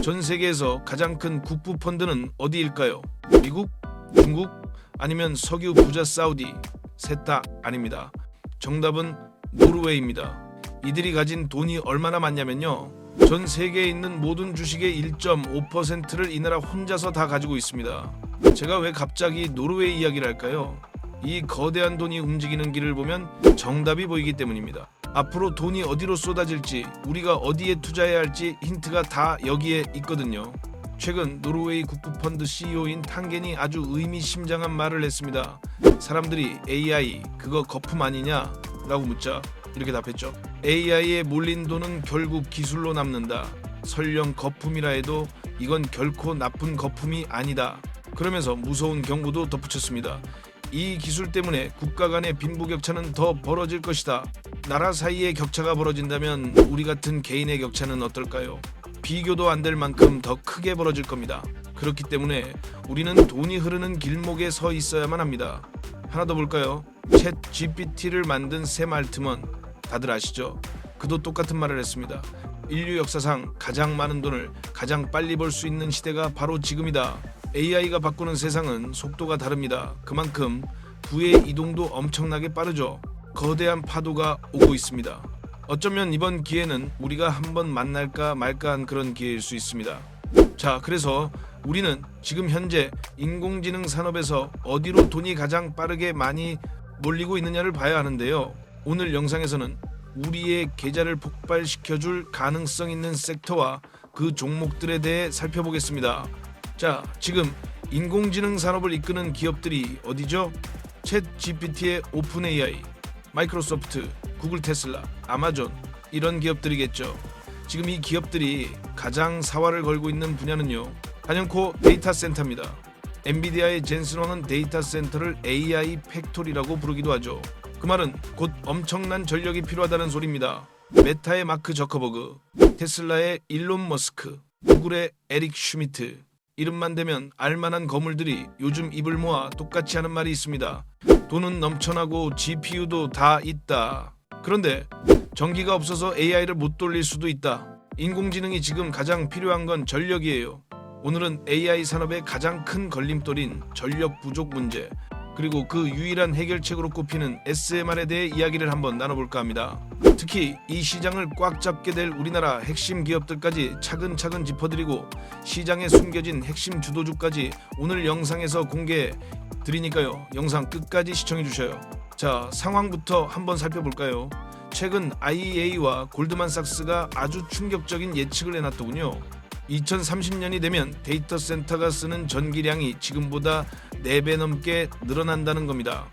전 세계에서 가장 큰 국부 펀드는 어디일까요? 미국, 중국, 아니면 석유 부자 사우디? 셋 다 아닙니다. 정답은 노르웨이입니다. 이들이 가진 돈이 얼마나 많냐면요. 전 세계에 있는 모든 주식의 1.5%를 이 나라 혼자서 다 가지고 있습니다. 제가 왜 갑자기 노르웨이 이야기를 할까요? 이 거대한 돈이 움직이는 길을 보면 정답이 보이기 때문입니다. 앞으로 돈이 어디로 쏟아질지, 우리가 어디에 투자해야 할지 힌트가 다 여기에 있거든요. 최근 노르웨이 국부펀드 CEO인 탕겐이 아주 의미심장한 말을 했습니다. 사람들이 AI 그거 거품 아니냐? 라고 묻자 이렇게 답했죠. AI에 몰린 돈은 결국 기술로 남는다. 설령 거품이라 해도 이건 결코 나쁜 거품이 아니다. 그러면서 무서운 경고도 덧붙였습니다. 이 기술 때문에 국가 간의 빈부격차는 더 벌어질 것이다. 나라 사이의 격차가 벌어진다면 우리 같은 개인의 격차는 어떨까요? 비교도 안 될 만큼 더 크게 벌어질 겁니다. 그렇기 때문에 우리는 돈이 흐르는 길목에 서 있어야만 합니다. 하나 더 볼까요? 챗 GPT를 만든 샘 알트먼 다들 아시죠? 그도 똑같은 말을 했습니다. 인류 역사상 가장 많은 돈을 가장 빨리 벌 수 있는 시대가 바로 지금이다. AI가 바꾸는 세상은 속도가 다릅니다. 그만큼 부의 이동도 엄청나게 빠르죠. 거대한 파도가 오고 있습니다. 어쩌면 이번 기회는 우리가 한번 만날까 말까 한 그런 기회일 수 있습니다. 자, 그래서 우리는 지금 현재 인공지능 산업에서 어디로 돈이 가장 빠르게 많이 몰리고 있느냐를 봐야 하는데요. 오늘 영상에서는 우리의 계좌를 폭발시켜줄 가능성 있는 섹터와 그 종목들에 대해 살펴보겠습니다. 자, 지금 인공지능 산업을 이끄는 기업들이 어디죠? 챗 GPT의 오픈 AI, 마이크로소프트, 구글 테슬라, 아마존 이런 기업들이겠죠. 지금 이 기업들이 가장 사활을 걸고 있는 분야는요. 단연코 데이터 센터입니다. 엔비디아의 젠슨 왕은 데이터 센터를 AI 팩토리라고 부르기도 하죠. 그 말은 곧 엄청난 전력이 필요하다는 소리입니다. 메타의 마크 저커버그, 테슬라의 일론 머스크, 구글의 에릭 슈미트 이름만 대면 알만한 거물들이 요즘 입을 모아 똑같이 하는 말이 있습니다. 돈은 넘쳐나고 GPU도 다 있다. 그런데 전기가 없어서 AI를 못 돌릴 수도 있다. 인공지능이 지금 가장 필요한 건 전력이에요. 오늘은 AI 산업의 가장 큰 걸림돌인 전력 부족 문제 그리고 그 유일한 해결책으로 꼽히는 SMR에 대해 이야기를 한번 나눠볼까 합니다. 특히 이 시장을 꽉 잡게 될 우리나라 핵심 기업들까지 차근차근 짚어드리고 시장에 숨겨진 핵심 주도주까지 오늘 영상에서 공개해 드리니까요. 영상 끝까지 시청해 주셔요. 자, 상황부터 한번 살펴볼까요? 최근 IEA와 골드만삭스가 아주 충격적인 예측을 해놨더군요. 2030년이 되면 데이터 센터가 쓰는 전기량이 지금보다 4배 넘게 늘어난다는 겁니다.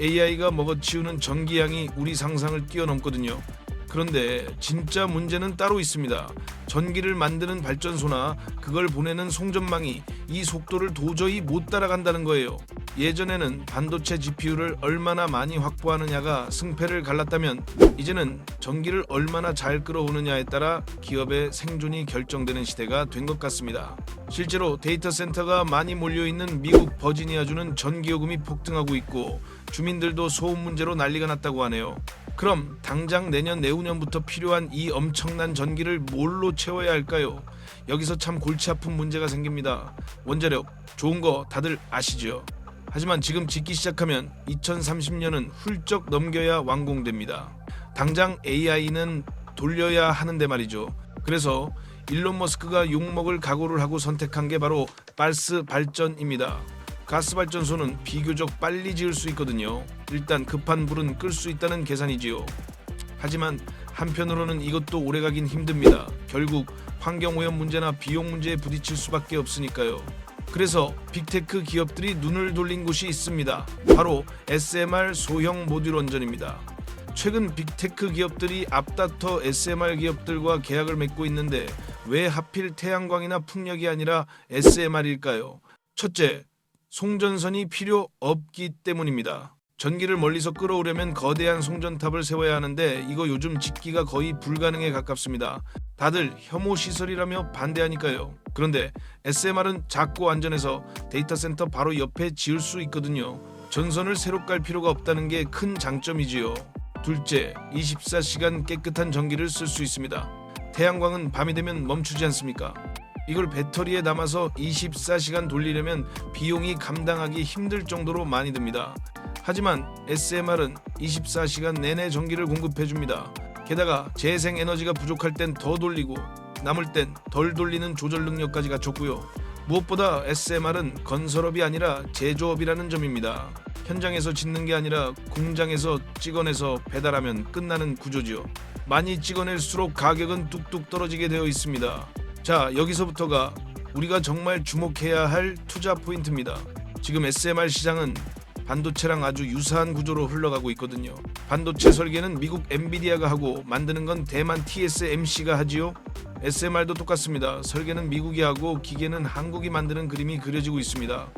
AI가 먹어치우는 전기량이 우리 상상을 뛰어넘거든요. 그런데 진짜 문제는 따로 있습니다. 전기를 만드는 발전소나 그걸 보내는 송전망이 이 속도를 도저히 못 따라간다는 거예요. 예전에는 반도체 GPU를 얼마나 많이 확보하느냐가 승패를 갈랐다면 이제는 전기를 얼마나 잘 끌어오느냐에 따라 기업의 생존이 결정되는 시대가 된 것 같습니다. 실제로 데이터 센터가 많이 몰려 있는 미국 버지니아주는 전기요금이 폭등하고 있고 주민들도 소음 문제로 난리가 났다고 하네요. 그럼 당장 내년 내후년부터 필요한 이 엄청난 전기를 뭘로 채워야 할까요? 여기서 참 골치 아픈 문제가 생깁니다. 원자력 좋은 거 다들 아시죠? 하지만 지금 짓기 시작하면 2030년은 훌쩍 넘겨야 완공됩니다. 당장 AI는 돌려야 하는데 말이죠. 그래서 일론 머스크가 욕먹을 각오를 하고 선택한 게 바로 발스 발전입니다. 가스 발전소는 비교적 빨리 지을 수 있거든요. 일단 급한 불은 끌 수 있다는 계산이지요. 하지만 한편으로는 이것도 오래가긴 힘듭니다. 결국 환경오염 문제나 비용 문제에 부딪힐 수밖에 없으니까요. 그래서 빅테크 기업들이 눈을 돌린 곳이 있습니다. 바로 SMR 소형 모듈 원전입니다. 최근 빅테크 기업들이 앞다퉈 SMR 기업들과 계약을 맺고 있는데 왜 하필 태양광이나 풍력이 아니라 SMR일까요? 첫째, 송전선이 필요 없기 때문입니다. 전기를 멀리서 끌어오려면 거대한 송전탑을 세워야 하는데 이거 요즘 짓기가 거의 불가능에 가깝습니다. 다들 혐오 시설이라며 반대하니까요. 그런데 SMR은 작고 안전해서 데이터 센터 바로 옆에 지을 수 있거든요. 전선을 새로 깔 필요가 없다는 게 큰 장점이지요. 둘째, 24시간 깨끗한 전기를 쓸 수 있습니다. 태양광은 밤이 되면 멈추지 않습니까? 이걸 배터리에 담아서 24시간 돌리려면 비용이 감당하기 힘들 정도로 많이 듭니다. 하지만 SMR은 24시간 내내 전기를 공급해 줍니다. 게다가 재생 에너지가 부족할 땐 더 돌리고 남을 땐 덜 돌리는 조절 능력까지 갖췄고요. 무엇보다 SMR은 건설업이 아니라 제조업이라는 점입니다. 현장에서 짓는 게 아니라 공장에서 찍어내서 배달하면 끝나는 구조지요. 많이 찍어낼수록 가격은 뚝뚝 떨어지게 되어 있습니다. 자, 여기서부터가 우리가 정말 주목해야 할 투자 포인트입니다. 지금 SMR 시장은 반도체랑 아주 유사한 구조로 흘러가고 있거든요. 반도체 설계는 미국 엔비디아가 하고 만드는 건 대만 TSMC가 하지요. SMR도 똑같습니다. 설계는 미국이 하고 기계는 한국이 만드는 그림이 그려지고 있습니다.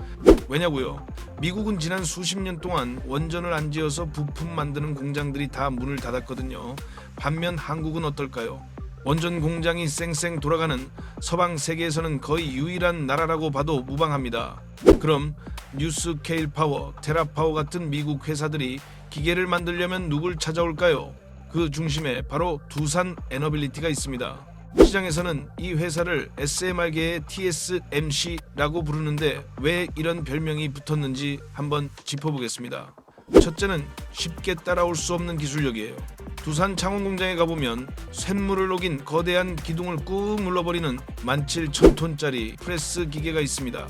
왜냐고요? 미국은 지난 수십 년 동안 원전을 안 지어서 부품 만드는 공장들이 다 문을 닫았거든요. 반면 한국은 어떨까요? 원전 공장이 쌩쌩 돌아가는 서방 세계에서는 거의 유일한 나라라고 봐도 무방합니다. 그럼 뉴스 케일 파워, 테라 파워 같은 미국 회사들이 기계를 만들려면 누굴 찾아올까요? 그 중심에 바로 두산 에너빌리티가 있습니다. 시장에서는 이 회사를 SMR계의 TSMC라고 부르는데 왜 이런 별명이 붙었는지 한번 짚어보겠습니다. 첫째는 쉽게 따라올 수 없는 기술력이에요. 두산 창원 공장에 가보면 쇳물을 녹인 거대한 기둥을 꾹 눌러버리는 17,000톤짜리 프레스 기계가 있습니다.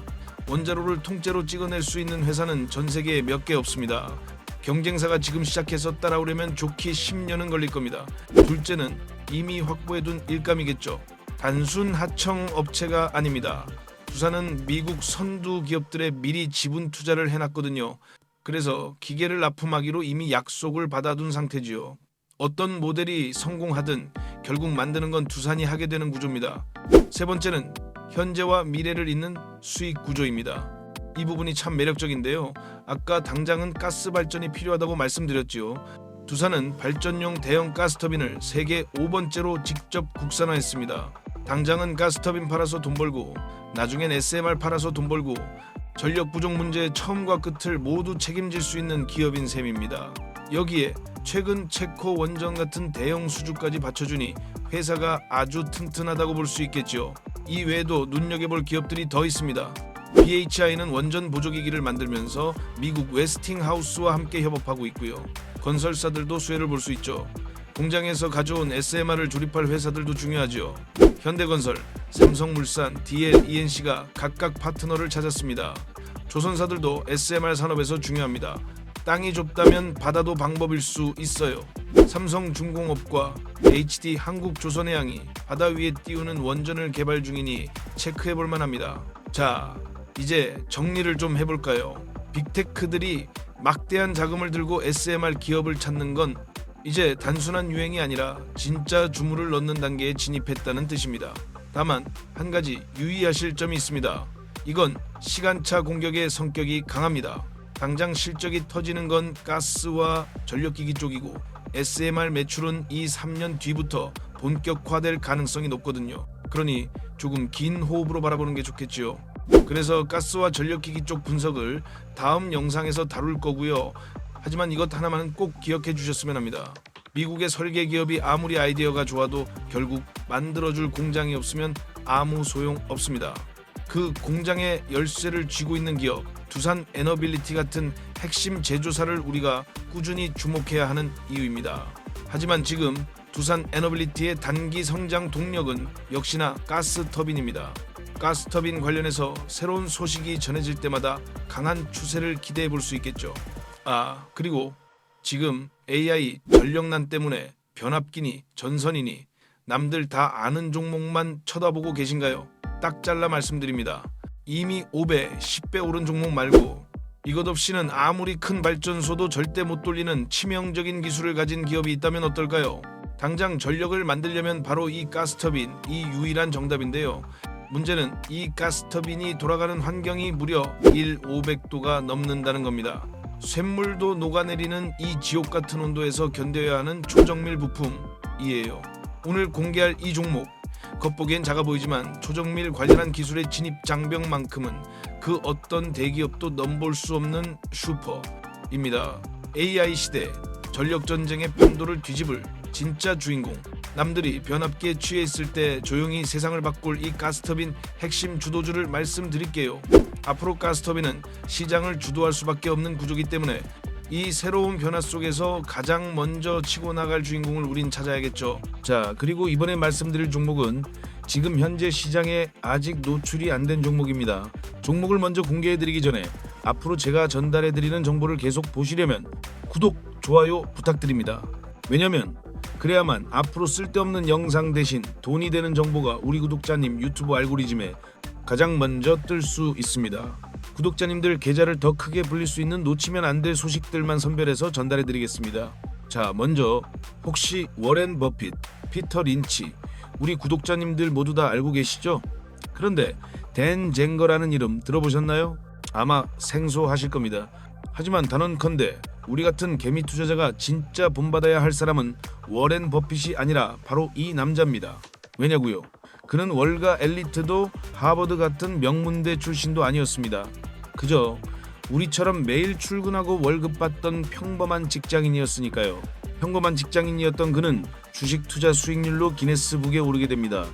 원자로를 통째로 찍어낼 수 있는 회사는 전 세계에 몇 개 없습니다. 경쟁사가 지금 시작해서 따라오려면 좋기 10년은 걸릴 겁니다. 둘째는 이미 확보해둔 일감이겠죠. 단순 하청 업체가 아닙니다. 두산은 미국 선두 기업들의 미리 지분 투자를 해놨거든요. 그래서 기계를 납품하기로 이미 약속을 받아둔 상태지요. 어떤 모델이 성공하든 결국 만드는 건 두산이 하게 되는 구조입니다. 세 번째는 현재와 미래를 잇는 수익 구조입니다. 이 부분이 참 매력적인데요. 아까 당장은 가스 발전이 필요하다고 말씀드렸지요. 두산은 발전용 대형 가스터빈을 세계 5번째로 직접 국산화했습니다. 당장은 가스터빈 팔아서 돈 벌고 나중엔 SMR 팔아서 돈 벌고 전력 부족 문제의 처음과 끝을 모두 책임질 수 있는 기업인 셈입니다. 여기에 최근 체코 원전 같은 대형 수주까지 받쳐주니 회사가 아주 튼튼하다고 볼 수 있겠죠. 이 외에도 눈여겨볼 기업들이 더 있습니다. BHI는 원전 보조기기를 만들면서 미국 웨스팅하우스와 함께 협업하고 있고요. 건설사들도 수혜를 볼 수 있죠. 공장에서 가져온 SMR을 조립할 회사들도 중요하죠. 현대건설, 삼성물산, DL, ENC가 각각 파트너를 찾았습니다. 조선사들도 SMR 산업에서 중요합니다. 땅이 좁다면 바다도 방법일 수 있어요. 삼성중공업과 HD 한국조선해양이 바다 위에 띄우는 원전을 개발 중이니 체크해 볼 만합니다. 자, 이제 정리를 좀 해볼까요? 빅테크들이 막대한 자금을 들고 SMR 기업을 찾는 건 이제 단순한 유행이 아니라 진짜 주문을 넣는 단계에 진입했다는 뜻입니다. 다만 한 가지 유의하실 점이 있습니다. 이건 시간차 공격의 성격이 강합니다. 당장 실적이 터지는 건 가스와 전력기기 쪽이고 SMR 매출은 이 3년 뒤부터 본격화될 가능성이 높거든요. 그러니 조금 긴 호흡으로 바라보는 게 좋겠지요. 그래서 가스와 전력기기 쪽 분석을 다음 영상에서 다룰 거고요. 하지만 이것 하나만은 꼭 기억해 주셨으면 합니다. 미국의 설계 기업이 아무리 아이디어가 좋아도 결국 만들어줄 공장이 없으면 아무 소용 없습니다. 그 공장의 열쇠를 쥐고 있는 기업 두산 에너빌리티 같은 핵심 제조사를 우리가 꾸준히 주목해야 하는 이유입니다. 하지만 지금 두산 에너빌리티의 단기 성장 동력은 역시나 가스 터빈입니다. 가스 터빈 관련해서 새로운 소식이 전해질 때마다 강한 추세를 기대해 볼 수 있겠죠. 아, 그리고 지금 AI 전력난 때문에 변압기니 전선이니 남들 다 아는 종목만 쳐다보고 계신가요? 딱 잘라 말씀드립니다. 이미 5배, 10배 오른 종목 말고 이것 없이는 아무리 큰 발전소도 절대 못 돌리는 치명적인 기술을 가진 기업이 있다면 어떨까요? 당장 전력을 만들려면 바로 이 가스터빈, 이 유일한 정답인데요. 문제는 이 가스터빈이 돌아가는 환경이 무려 1 500도가 넘는다는 겁니다. 쇳물도 녹아내리는 이 지옥 같은 온도에서 견뎌야 하는 초정밀 부품이에요. 오늘 공개할 이 종목 겉보기엔 작아 보이지만 초정밀 관련한 기술의 진입 장벽만큼은 그 어떤 대기업도 넘볼 수 없는 슈퍼입니다. AI 시대 전력 전쟁의 판도를 뒤집을 진짜 주인공 남들이 변압기에 취해 있을 때 조용히 세상을 바꿀 이 가스터빈 핵심 주도주를 말씀드릴게요. 앞으로 가스터빈은 시장을 주도할 수밖에 없는 구조기 때문에 이 새로운 변화 속에서 가장 먼저 치고 나갈 주인공을 우린 찾아야겠죠. 자, 그리고 이번에 말씀드릴 종목은 지금 현재 시장에 아직 노출이 안 된 종목입니다. 종목을 먼저 공개해 드리기 전에 앞으로 제가 전달해 드리는 정보를 계속 보시려면 구독, 좋아요 부탁드립니다. 왜냐면 그래야만 앞으로 쓸데없는 영상 대신 돈이 되는 정보가 우리 구독자님 유튜브 알고리즘에 가장 먼저 뜰 수 있습니다. 구독자님들 계좌를 더 크게 불릴 수 있는 놓치면 안 될 소식들만 선별해서 전달해 드리겠습니다. 자, 먼저 혹시 워렌 버핏, 피터 린치 우리 구독자님들 모두 다 알고 계시죠? 그런데 댄 젠거라는 이름 들어보셨나요? 아마 생소하실 겁니다. 하지만 단언컨대 우리 같은 개미 투자자가 진짜 본받아야 할 사람은 워렌 버핏이 아니라 바로 이 남자입니다. 왜냐고요? 그는 월가 엘리트도 하버드 같은 명문대 출신도 아니었습니다. 그저 우리처럼 매일 출근하고 월급 받던 평범한 직장인이었으니까요. 평범한 직장인이었던 그는 주식 투자 수익률로 기네스북에 오르게 됩니다.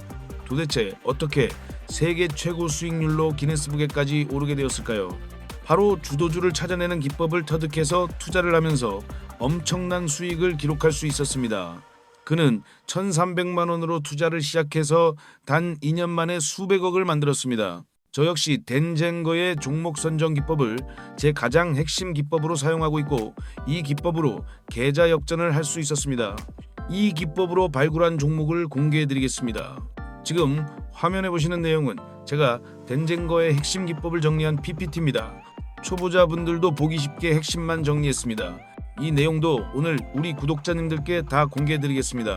도대체 어떻게 세계 최고 수익률로 기네스북에까지 오르게 되었을까요? 바로 주도주를 찾아내는 기법을 터득해서 투자를 하면서 엄청난 수익을 기록할 수 있었습니다. 그는 1,300만 원으로 투자를 시작해서 단 2년 만에 수백억을 만들었습니다. 저 역시 덴젠거의 종목 선정 기법을 제 가장 핵심 기법으로 사용하고 있고 이 기법으로 계좌 역전을 할 수 있었습니다. 이 기법으로 발굴한 종목을 공개해 드리겠습니다. 지금 화면에 보시는 내용은 제가 덴젠거의 핵심 기법을 정리한 PPT입니다. 초보자분들도 보기 쉽게 핵심만 정리했습니다. 이 내용도 오늘 우리 구독자님들께 다 공개해 드리겠습니다.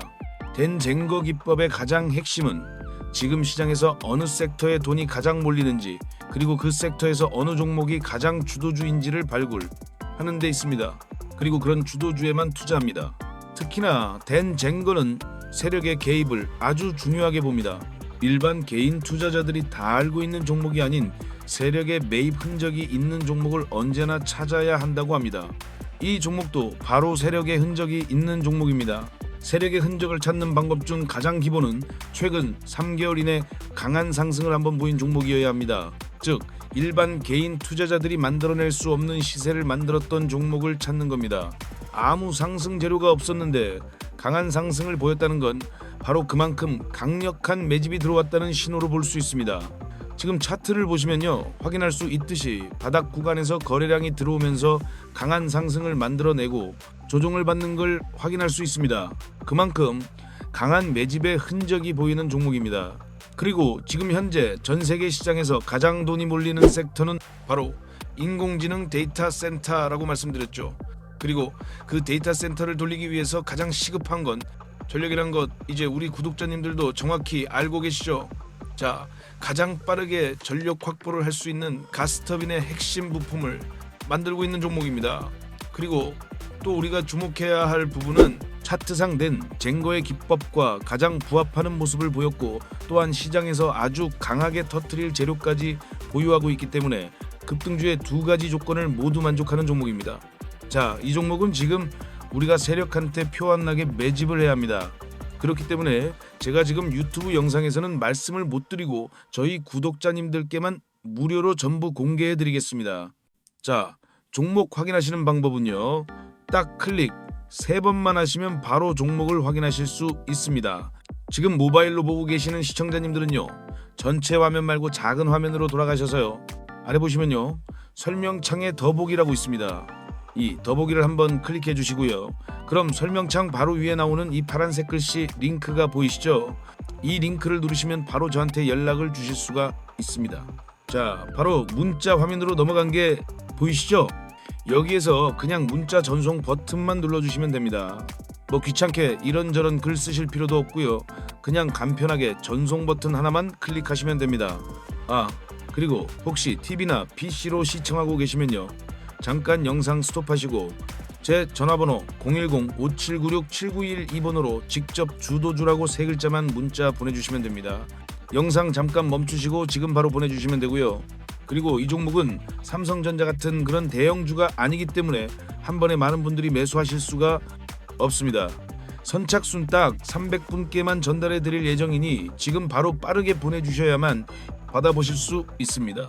덴젠거 기법의 가장 핵심은 지금 시장에서 어느 섹터에 돈이 가장 몰리는지 그리고 그 섹터에서 어느 종목이 가장 주도주인지를 발굴하는 데 있습니다. 그리고 그런 주도주에만 투자합니다. 특히나 덴젠거는 세력의 개입을 아주 중요하게 봅니다. 일반 개인 투자자들이 다 알고 있는 종목이 아닌 세력의 매입 흔적이 있는 종목을 언제나 찾아야 한다고 합니다. 이 종목도 바로 세력의 흔적이 있는 종목입니다. 세력의 흔적을 찾는 방법 중 가장 기본은 최근 3개월 이내 강한 상승을 한번 보인 종목이어야 합니다. 즉 일반 개인 투자자들이 만들어낼 수 없는 시세를 만들었던 종목을 찾는 겁니다. 아무 상승 재료가 없었는데 강한 상승을 보였다는 건 바로 그만큼 강력한 매집이 들어왔다는 신호로 볼 수 있습니다. 지금 차트를 보시면요 확인할 수 있듯이 바닥 구간에서 거래량이 들어오면서 강한 상승을 만들어내고 조정을 받는 걸 확인할 수 있습니다. 그만큼 강한 매집의 흔적이 보이는 종목입니다. 그리고 지금 현재 전 세계 시장에서 가장 돈이 몰리는 섹터는 바로 인공지능 데이터 센터라고 말씀드렸죠. 그리고 그 데이터 센터를 돌리기 위해서 가장 시급한 건 전력이란 것 이제 우리 구독자님들도 정확히 알고 계시죠? 자, 가장 빠르게 전력 확보를 할 수 있는 가스터빈의 핵심 부품을 만들고 있는 종목입니다. 그리고 또 우리가 주목해야 할 부분은 차트상 된 젠거의 기법과 가장 부합하는 모습을 보였고 또한 시장에서 아주 강하게 터트릴 재료까지 보유하고 있기 때문에 급등주의 두 가지 조건을 모두 만족하는 종목입니다. 자, 이 종목은 지금 우리가 세력한테 표 안 나게 매집을 해야 합니다. 그렇기 때문에 제가 지금 유튜브 영상에서는 말씀을 못 드리고 저희 구독자님들께만 무료로 전부 공개해 드리겠습니다. 자, 종목 확인하시는 방법은요. 딱 클릭 세 번만 하시면 바로 종목을 확인하실 수 있습니다. 지금 모바일로 보고 계시는 시청자님들은요. 전체 화면 말고 작은 화면으로 돌아가셔서요. 아래 보시면요. 설명창에 더보기라고 있습니다. 이 더보기를 한번 클릭해 주시고요. 그럼 설명창 바로 위에 나오는 이 파란색 글씨 링크가 보이시죠? 이 링크를 누르시면 바로 저한테 연락을 주실 수가 있습니다. 자, 바로 문자 화면으로 넘어간 게 보이시죠? 여기에서 그냥 문자 전송 버튼만 눌러주시면 됩니다. 뭐 귀찮게 이런저런 글 쓰실 필요도 없고요. 그냥 간편하게 전송 버튼 하나만 클릭하시면 됩니다. 아, 그리고 혹시 TV나 PC로 시청하고 계시면요. 잠깐 영상 스톱하시고 제 전화번호 010-5796-7912번으로 직접 주도주라고 세 글자만 문자 보내주시면 됩니다. 영상 잠깐 멈추시고 지금 바로 보내주시면 되고요. 그리고 이 종목은 삼성전자 같은 그런 대형주가 아니기 때문에 한 번에 많은 분들이 매수하실 수가 없습니다. 선착순 딱 300분께만 전달해 드릴 예정이니 지금 바로 빠르게 보내주셔야만 받아보실 수 있습니다.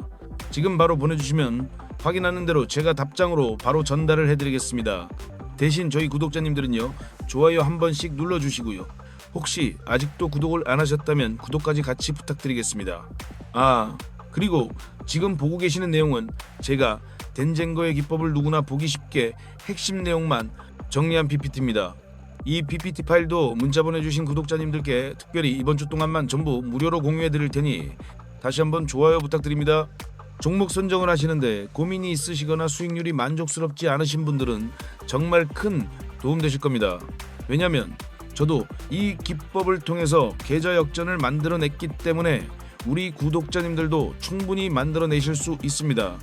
지금 바로 보내주시면 확인하는 대로 제가 답장으로 바로 전달을 해드리겠습니다. 대신 저희 구독자님들은요 좋아요 한 번씩 눌러주시고요. 혹시 아직도 구독을 안 하셨다면 구독까지 같이 부탁드리겠습니다. 아 그리고 지금 보고 계시는 내용은 제가 덴젠거의 기법을 누구나 보기 쉽게 핵심 내용만 정리한 PPT입니다. 이 PPT 파일도 문자 보내주신 구독자님들께 특별히 이번 주 동안만 전부 무료로 공유해 드릴 테니 다시 한번 좋아요 부탁드립니다. 종목 선정을 하시는데 고민이 있으시거나 수익률이 만족스럽지 않으신 분들은 정말 큰 도움 되실 겁니다. 왜냐면 저도 이 기법을 통해서 계좌 역전을 만들어냈기 때문에 우리 구독자님들도 충분히 만들어내실 수 있습니다.